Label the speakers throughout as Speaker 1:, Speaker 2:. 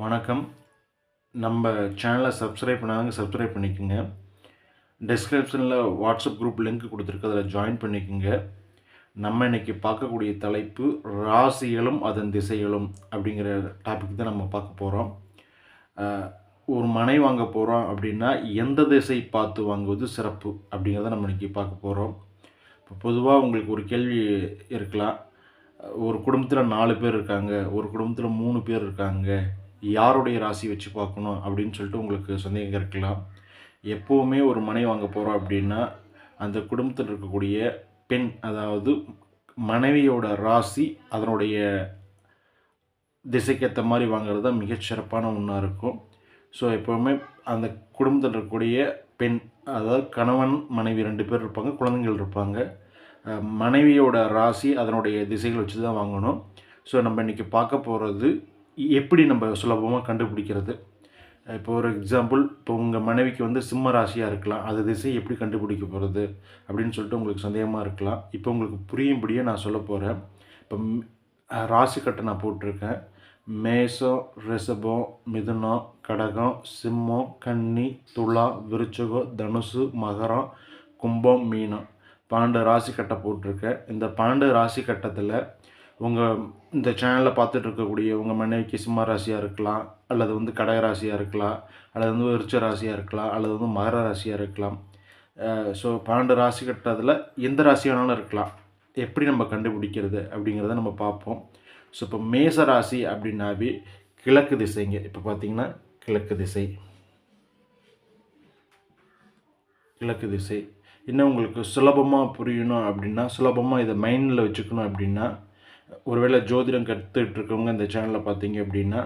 Speaker 1: வணக்கம். நம்ம சேனலை சப்ஸ்கிரைப் பண்ணாங்க சப்ஸ்கிரைப் பண்ணிக்கோங்க. டிஸ்கிரிப்ஷனில் வாட்ஸ்அப் குரூப் லிங்க் கொடுத்துருக்கு. அதில் ஜாயின் பண்ணிக்கோங்க. நம்ம இன்றைக்கி பார்க்கக்கூடிய தலைப்பு ராசிகளும் அதன் திசைகளும் அப்படிங்கிற டாபிக் தான் நம்ம பார்க்க போகிறோம் ஒரு மனை வாங்க போகிறோம் அப்படின்னா எந்த திசை பார்த்து வாங்குவது சிறப்பு அப்படிங்கிறத நம்ம இன்னைக்கு பார்க்க போகிறோம் இப்போ பொதுவாக உங்களுக்கு ஒரு கேள்வி இருக்கலாம். ஒரு குடும்பத்தில் நாலு பேர் இருக்காங்க. ஒரு குடும்பத்தில் மூணு பேர் இருக்காங்க. யாருடைய ராசி வச்சு பார்க்கணும் அப்படின்னு சொல்லிட்டு உங்களுக்கு சந்தேகம் இருக்கலாம். எப்போவுமே ஒரு மனை வாங்க போகிறோம் அப்படின்னா அந்த குடும்பத்தில் இருக்கக்கூடிய பெண் அதாவது மனைவியோட ராசி அதனுடைய திசைக்கேற்ற மாதிரி வாங்குறது தான் மிகச்சிறப்பான ஒன்றா இருக்கும். ஸோ எப்போவுமே அந்த குடும்பத்தில் இருக்கக்கூடிய பெண் அதாவது கணவன் மனைவி ரெண்டு பேர் இருப்பாங்க குழந்தைகள் இருப்பாங்க. மனைவியோட ராசி அதனுடைய திசைகள் வச்சு தான் வாங்கணும். ஸோ நம்ம இன்றைக்கி பார்க்க போகிறது எப்படி நம்ம சுலபமாக கண்டுபிடிக்கிறது? இப்போ ஒரு எக்ஸாம்பிள் இப்போ உங்கள் மனைவிக்கு வந்து சிம்ம ராசியாக இருக்கலாம். அது திசை எப்படி கண்டுபிடிக்க போகிறது அப்படின்னு சொல்லிட்டு உங்களுக்கு சந்தேகமாக இருக்கலாம். இப்போ உங்களுக்கு புரியும்படியே நான் சொல்ல போகிறேன் இப்போ ராசி கட்டை நான் போட்டிருக்கேன். மேசம் ரிஷபம் மிதுனம் கடகம் சிம்மம் கன்னி துலா விருச்சகம் தனுசு மகரம் கும்பம் மீனம். பன்னெண்டு ராசி கட்டை போட்டிருக்கேன். இந்த பன்னெண்டு ராசி கட்டத்தில் உங்கள் இந்த சேனலில் பார்த்துட்டு இருக்கக்கூடிய உங்கள் மனைவிக்கு சிம்ம ராசியாக இருக்கலாம் அல்லது வந்து கடக ராசியாக இருக்கலாம் அல்லது வந்து விருச்ச ராசியாக இருக்கலாம் அல்லது வந்து மகர ராசியாக இருக்கலாம். ஸோ பன்னெண்டு ராசி கட்டத்தில் எந்த ராசி வேணாலும் இருக்கலாம். எப்படி நம்ம கண்டுபிடிக்கிறது அப்படிங்கிறத நம்ம பார்ப்போம். ஸோ இப்போ மேச ராசி அப்படின்னாவே கிழக்கு திசைங்க. இப்போ பார்த்தீங்கன்னா கிழக்கு திசை. கிழக்கு திசை. இன்னும் உங்களுக்கு சுலபமாக புரியணும் அப்படின்னா சுலபமாக இதை மைண்டில் வச்சுக்கணும் அப்படின்னா ஒருவேளை ஜோதிடம் கற்றுட்டு இருக்கவங்க இந்த சேனலில் பார்த்தீங்க அப்படின்னா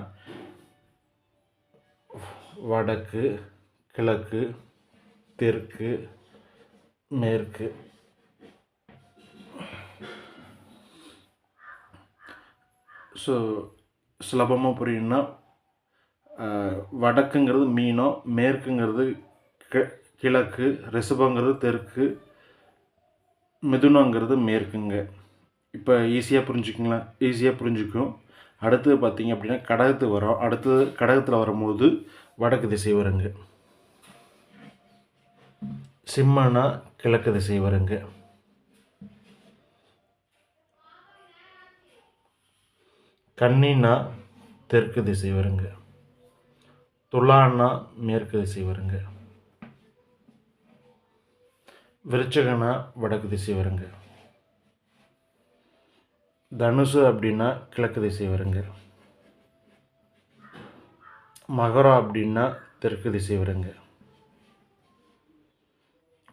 Speaker 1: வடக்கு கிழக்கு தெற்கு மேற்கு ஸோ சுலபமாக புரியும்னா வடக்குங்கிறது மீனம் மேற்குங்கிறது கி- கிழக்கு ரிசபங்கிறது தெற்கு மிதுனங்கிறது மேற்குங்க. இப்போ ஈஸியாக புரிஞ்சுக்குங்களா ஈஸியாக புரிஞ்சுக்கும். அடுத்தது பார்த்தீங்க அப்படின்னா கடகத்து வரும். அடுத்தது கடகத்தில் வரும்போது வடக்கு திசை வருங்க. சிம்மனா கிழக்கு திசை வருங்க. கன்னினா தெற்கு திசை வருங்க. துலானா மேற்கு திசை வருங்க. விருச்சகனா வடக்கு திசை வருங்க. தனுசு அப்படின்னா கிழக்கு திசை வருங்க. மகரம் அப்படின்னா தெற்கு திசை வருங்க.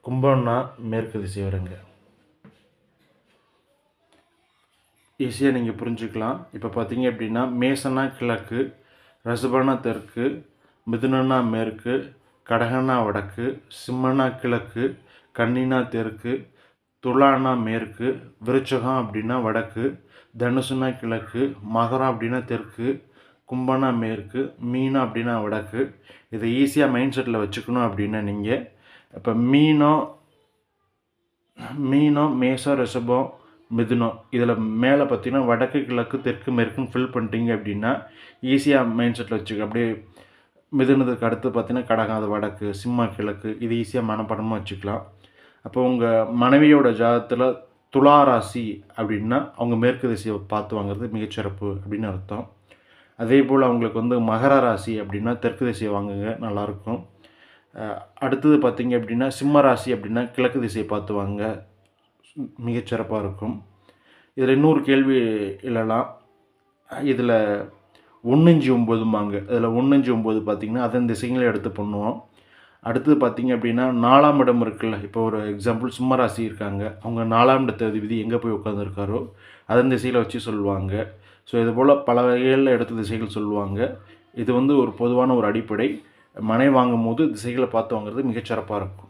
Speaker 1: கும்பம்னா மேற்கு திசை வருங்க. ஈஸியாக நீங்கள் புரிஞ்சுக்கலாம். இப்போ பார்த்தீங்க அப்படின்னா மேசனா கிழக்கு ரசபனா தெற்கு மிதுனனா மேற்கு கடகனா வடக்கு சிம்மனா கிழக்கு கன்னினா தெற்கு துலானா மேற்கு விருச்சகம் அப்படின்னா வடக்கு தனுசுனா கிழக்கு மகரம் அப்படின்னா தெற்கு கும்பனா மேற்கு மீனம் அப்படின்னா வடக்கு. இதை ஈஸியாக மைண்ட் செட்டில் வச்சுக்கணும் அப்படின்னா நீங்கள் இப்போ மீனம் மீனம் மேசம் ரிஷபம் மிதுனம் இதில் மேலே பார்த்தீங்கன்னா வடக்கு கிழக்கு தெற்கு மேற்குன்னு ஃபில் பண்ணிட்டீங்க அப்படின்னா ஈஸியாக மைண்ட் செட்டில் வச்சுக்க அப்படியே மிதுனத்துக்கு அடுத்து பார்த்தீங்கன்னா கடகம் அது வடக்கு சிம்ம கிழக்கு இது ஈஸியாக மனப்படமாக வச்சுக்கலாம். அப்போ உங்கள் மனைவியோட ஜாதகத்தில் துலா ராசி அப்படின்னா அவங்க மேற்கு திசையை பார்த்து வாங்குறது மிகச்சிறப்பு அப்படின்னு அர்த்தம். அதே போல் அவங்களுக்கு வந்து மகர ராசி அப்படின்னா தெற்கு திசையை வாங்குங்க நல்லாயிருக்கும். அடுத்தது பார்த்திங்க அப்படின்னா சிம்ம ராசி அப்படின்னா கிழக்கு திசையை பார்த்து வாங்க மிகச்சிறப்பாக இருக்கும். இதில் இன்னொரு கேள்வி இல்லைலாம் இதில் ஒன்னஞ்சு ஒம்பதும்பாங்க இதில் ஒன்றஞ்சு ஒம்பது பார்த்திங்கன்னா அதன் திசைகளை எடுத்து பண்ணுவோம். அடுத்தது பார்த்தீங்க அப்படின்னா நாலாம் இடம் இருக்குல்ல. இப்போ ஒரு எக்ஸாம்பிள் சும்மா ராசி இருக்காங்க அவங்க நாலாம் இடத்த விதி எங்கே போய் உட்காந்துருக்காரோ அதன் திசையில் வச்சு சொல்லுவாங்க. ஸோ இது போல் பல வகைகளில் எடுத்த திசைகள் சொல்லுவாங்க. இது வந்து ஒரு பொதுவான ஒரு அடிப்படை. மனை வாங்கும் போது திசைகளை பார்த்து வாங்குறது மிகச்சிறப்பாக இருக்கும்.